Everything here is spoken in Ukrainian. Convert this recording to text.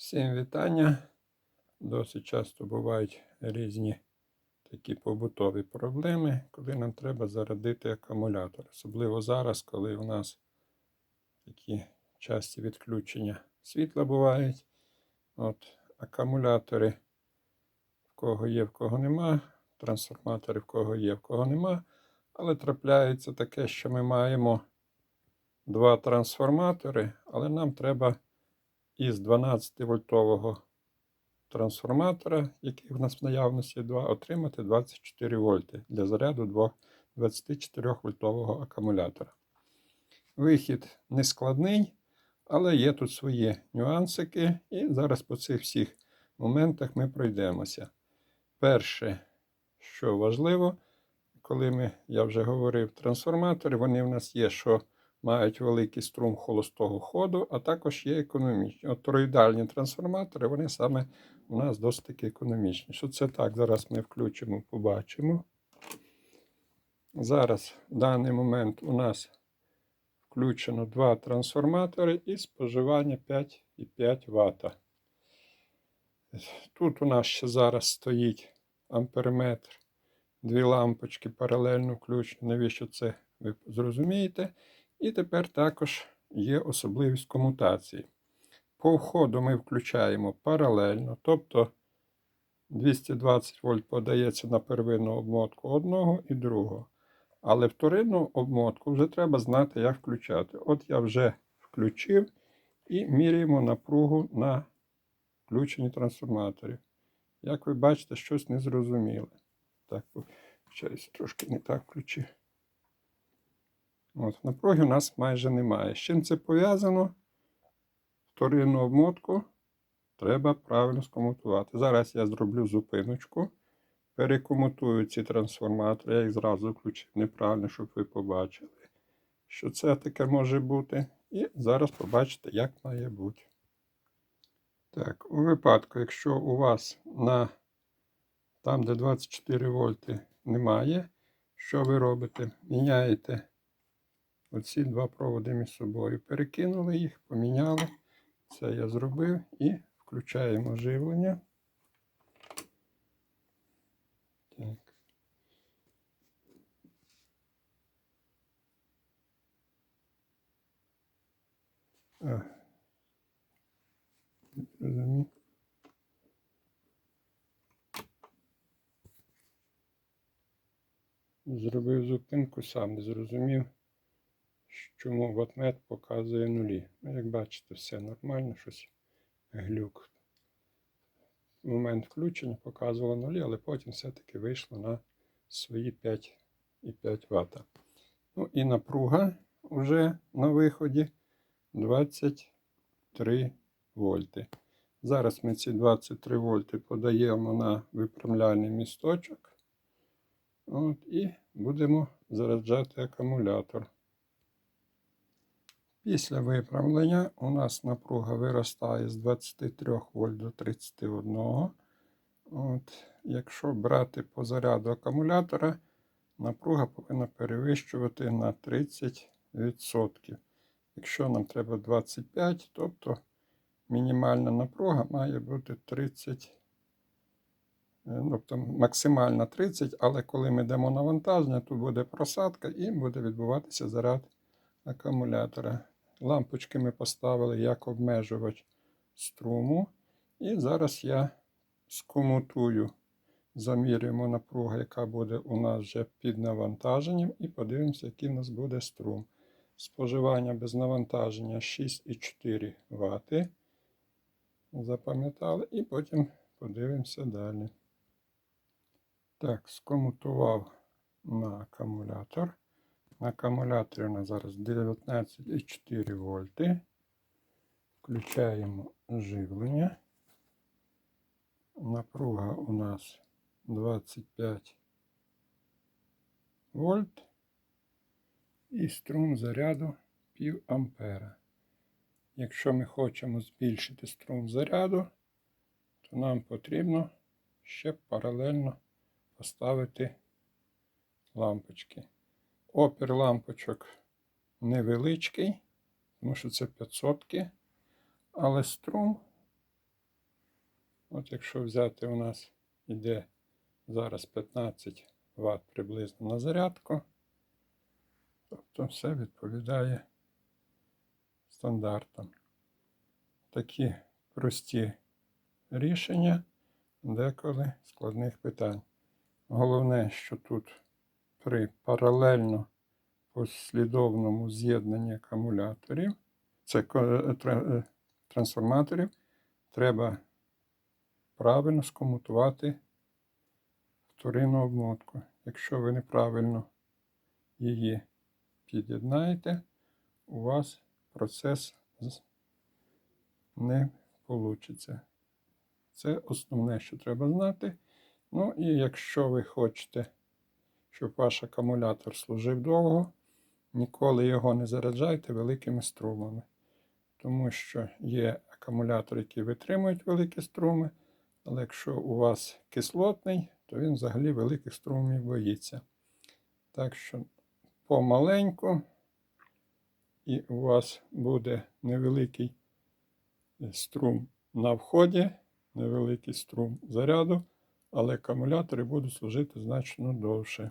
Всім вітання. Досить часто бувають різні такі побутові проблеми, коли нам треба зарядити акумулятор. Особливо зараз, коли у нас такі часті відключення світла бувають. От, акумулятори, в кого є, в кого нема, трансформатори, в кого є, в кого нема. Але трапляється таке, що ми маємо два трансформатори, але нам треба із 12-вольтового трансформатора, який в нас в наявності два, отримати 24 вольти для заряду 24-вольтового акумулятора. Вихід не складний, але є тут свої нюансики, і зараз по цих всіх моментах ми пройдемося. Перше, що важливо, коли ми, я вже говорив, трансформатори, вони в нас є, що мають великий струм холостого ходу, а також є економічні. От тороїдальні трансформатори, вони саме у нас досить таки економічні. Що це так? Зараз ми включимо, побачимо. Зараз в даний момент у нас включено два трансформатори і споживання 5,5 Вт. Тут у нас ще зараз стоїть амперметр, дві лампочки паралельно включені. Навіщо це ви зрозумієте? І тепер також є особливість комутації. По входу ми включаємо паралельно, тобто 220 вольт подається на первинну обмотку одного і другого. Але вторинну обмотку вже треба знати, як включати. От я вже включив і міряємо напругу на включенні трансформаторів. Як ви бачите, щось незрозуміле. Так, виходить, трошки не так включив. От, Напруги у нас майже немає. З чим це пов'язано? Вторинну обмотку треба правильно скомутувати. Зараз я зроблю зупиночку. Перекомутую ці трансформатори. Я їх зразу включив неправильно, щоб ви побачили, що це таке може бути. І зараз побачите, як має бути. Так, у випадку, якщо у вас на там, де 24 вольти немає, що ви робите? Міняєте оці два проводи між собою. Перекинули їх, поміняли. Це я зробив і включаємо живлення. Так. А. Зробив зупинку, сам не зрозумів, чому ватмет показує нулі. Ну, як бачите, все нормально, щось глюк. Момент включення показувало нулі, але потім все-таки вийшло на свої 5,5 Вт. Ну і напруга вже на виході 23 вольти. Зараз ми ці 23 вольти подаємо на виправляльний місточок. От, І будемо заряджати акумулятор. Після виправлення у нас напруга виростає з 23 вольт до 31. От, Якщо брати по заряду акумулятора, напруга повинна перевищувати на 30%. Якщо нам треба 25, тобто мінімальна напруга має бути 30, е, тобто максимальна 30, але коли ми йдемо навантаження, тут буде просадка і буде відбуватися заряд акумулятора. Лампочки ми поставили як обмежувач струму. І зараз я скомутую, замірюємо напругу, яка буде у нас вже під навантаженням, і подивимося, який у нас буде струм. Споживання без навантаження 6,4 Вт. Запам'ятали, і потім подивимося далі. Так, скомутував на акумулятор. На акумуляторі у нас зараз 19,4 вольти. Включаємо живлення. Напруга у нас 25 вольт. І струм заряду пів ампера. Якщо ми хочемо збільшити струм заряду, то нам потрібно ще паралельно поставити лампочки. Опір лампочок невеличкий, тому що це 500, але струм От якщо взяти у нас іде зараз 15 Вт приблизно на зарядку, тобто все відповідає стандартам. Такі прості рішення деколи складних питань. Головне, що тут при паралельно послідовному з'єднанні акумуляторів, це е, е, трансформаторів, треба правильно скомутувати вторинну обмотку. Якщо ви неправильно її під'єднаєте, у вас процес не вийде. Це основне, що треба знати. Ну і якщо ви хочете, щоб ваш акумулятор служив довго, ніколи його не заряджайте великими струмами. Тому що є акумулятори, які витримують великі струми, але якщо у вас кислотний, то він взагалі великих струмів боїться. Так що помаленьку, і у вас буде невеликий струм на вході, невеликий струм заряду, але акумулятори будуть служити значно довше.